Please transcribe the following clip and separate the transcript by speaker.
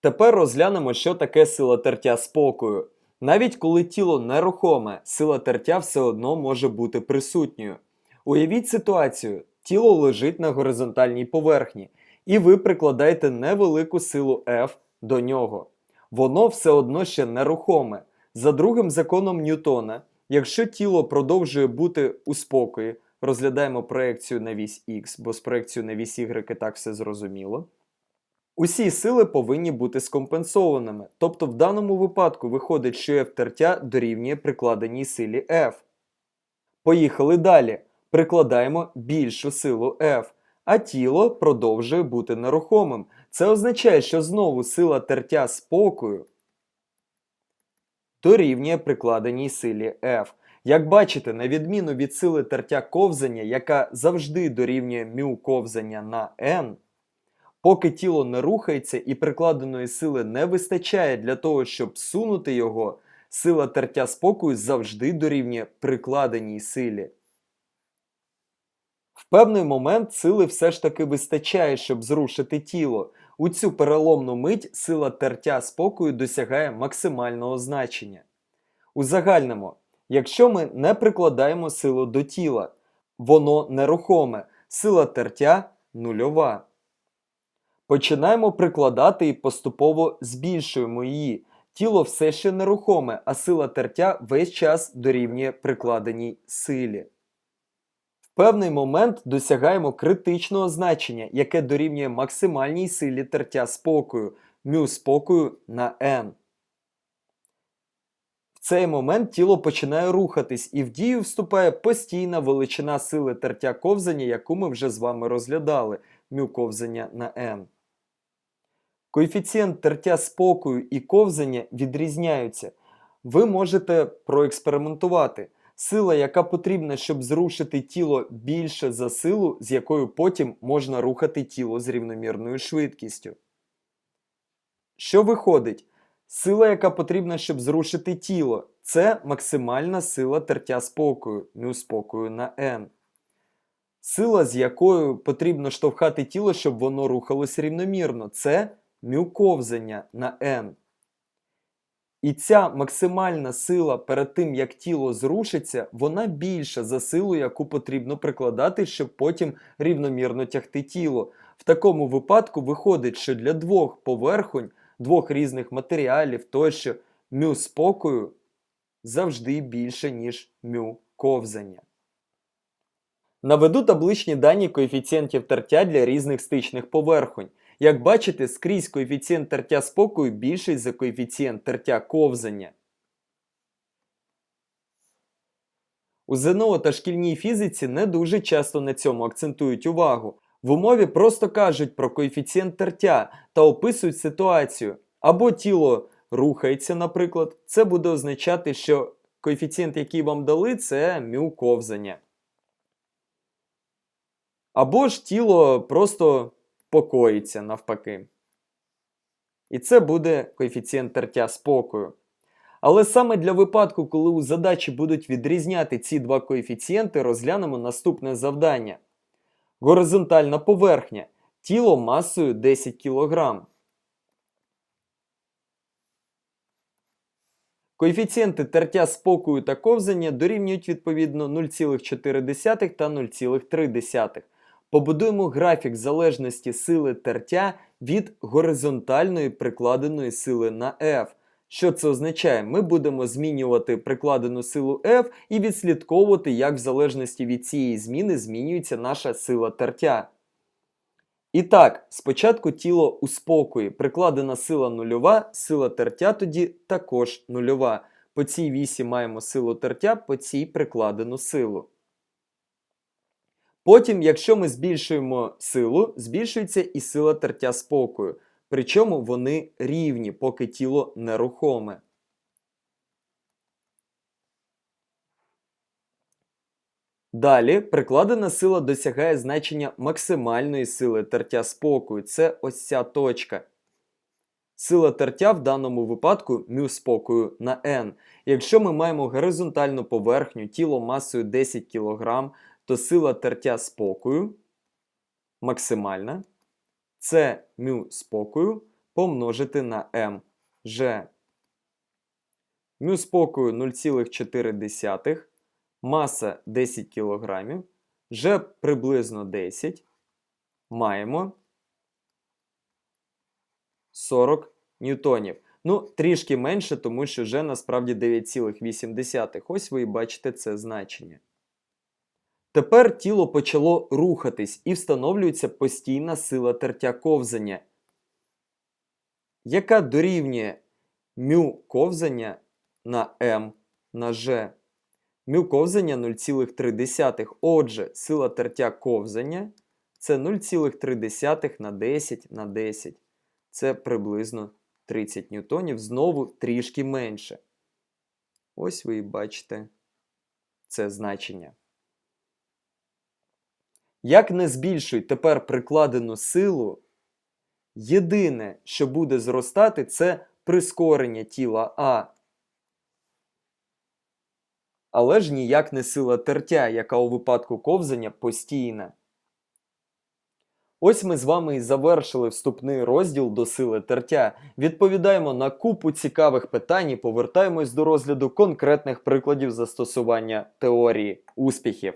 Speaker 1: Тепер розглянемо, що таке сила тертя спокою. Навіть коли тіло нерухоме, сила тертя все одно може бути присутньою. Уявіть ситуацію: тіло лежить на горизонтальній поверхні, і ви прикладаєте невелику силу F до нього. Воно все одно ще нерухоме. За другим законом Ньютона, якщо тіло продовжує бути у спокої, розглядаємо проекцію на вісь Х, бо з проекцією на вісь Y так все зрозуміло. Усі сили повинні бути скомпенсованими. Тобто в даному випадку виходить, що F тертя дорівнює прикладеній силі F. Поїхали далі. Прикладаємо більшу силу F, а тіло продовжує бути нерухомим. Це означає, що знову сила тертя спокою дорівнює прикладеній силі F. Як бачите, на відміну від сили тертя ковзання, яка завжди дорівнює μ ковзання на n, поки тіло не рухається і прикладеної сили не вистачає для того, щоб сунути його, сила тертя спокою завжди дорівнює прикладеній силі. В певний момент сили все ж таки вистачає, щоб зрушити тіло. У цю переломну мить сила тертя спокою досягає максимального значення. Узагальнимо, якщо ми не прикладаємо силу до тіла, воно нерухоме, сила тертя нульова. Починаємо прикладати і поступово збільшуємо її. Тіло все ще нерухоме, а сила тертя весь час дорівнює прикладеній силі. В певний момент досягаємо критичного значення, яке дорівнює максимальній силі тертя спокою, μ спокою на n. В цей момент тіло починає рухатись і в дію вступає постійна величина сили тертя ковзання, яку ми вже з вами розглядали, μ ковзання на n. Коефіцієнт тертя спокою і ковзання відрізняються. Ви можете проекспериментувати. Сила, яка потрібна, щоб зрушити тіло більше за силу, з якою потім можна рухати тіло з рівномірною швидкістю. Що виходить? Сила, яка потрібна, щоб зрушити тіло, це максимальна сила тертя спокою, μ спокою на n. Сила, з якою потрібно штовхати тіло, щоб воно рухалось рівномірно, це Мюковзання на N. І ця максимальна сила перед тим, як тіло зрушиться, вона більша за силу, яку потрібно прикладати, щоб потім рівномірно тягти тіло. В такому випадку виходить, що для двох поверхонь, двох різних матеріалів тощо мю спокою завжди більше, ніж мю ковзання. Наведу табличні дані коефіцієнтів тертя для різних стичних поверхонь. Як бачите, скрізь коефіцієнт тертя спокою більший за коефіцієнт тертя ковзання. У ЗНО та шкільній фізиці не дуже часто на цьому акцентують увагу. В умові просто кажуть про коефіцієнт тертя та описують ситуацію. Або тіло рухається, наприклад, це буде означати, що коефіцієнт, який вам дали, це μ ковзання. Або ж тіло просто покоїться навпаки. І це буде коефіцієнт тертя спокою. Але саме для випадку, коли у задачі будуть відрізняти ці два коефіцієнти, розглянемо наступне завдання. Горизонтальна поверхня. Тіло масою 10 кг. Коефіцієнти тертя спокою та ковзання дорівнюють відповідно 0,4 та 0,3. Побудуємо графік залежності сили тертя від горизонтальної прикладеної сили на F. Що це означає? Ми будемо змінювати прикладену силу F і відслідковувати, як в залежності від цієї зміни змінюється наша сила тертя. І так, спочатку тіло у спокої, прикладена сила нульова, сила тертя тоді також нульова. По цій вісі маємо силу тертя, по цій прикладену силу. Потім, якщо ми збільшуємо силу, збільшується і сила тертя спокою. Причому вони рівні, поки тіло нерухоме. Далі прикладена сила досягає значення максимальної сили тертя спокою. Це ось ця точка. Сила тертя в даному випадку μ спокою на n. Якщо ми маємо горизонтальну поверхню тіло масою 10 кг, то сила тертя спокою максимальна це μ спокою помножити на m. G. Мю спокою 0,4, маса 10 кг, G приблизно 10. Маємо 40 ньютонів. Ну, трішки менше, тому що вже насправді 9,8. Ось ви і бачите це значення. Тепер тіло почало рухатись і встановлюється постійна сила тертя ковзання, яка дорівнює мю ковзання на m на g. Мю ковзання 0,3. Отже, сила тертя ковзання це 0,3 на 10 на 10. Це приблизно 30 ньютонів, знову трішки менше. Ось ви і бачите це значення. Як не збільшуй тепер прикладену силу, єдине, що буде зростати, це прискорення тіла А. Але ж ніяк не сила тертя, яка у випадку ковзання постійна. Ось ми з вами і завершили вступний розділ до сили тертя. Відповідаємо на купу цікавих питань і повертаємось до розгляду конкретних прикладів застосування теорії успіхів.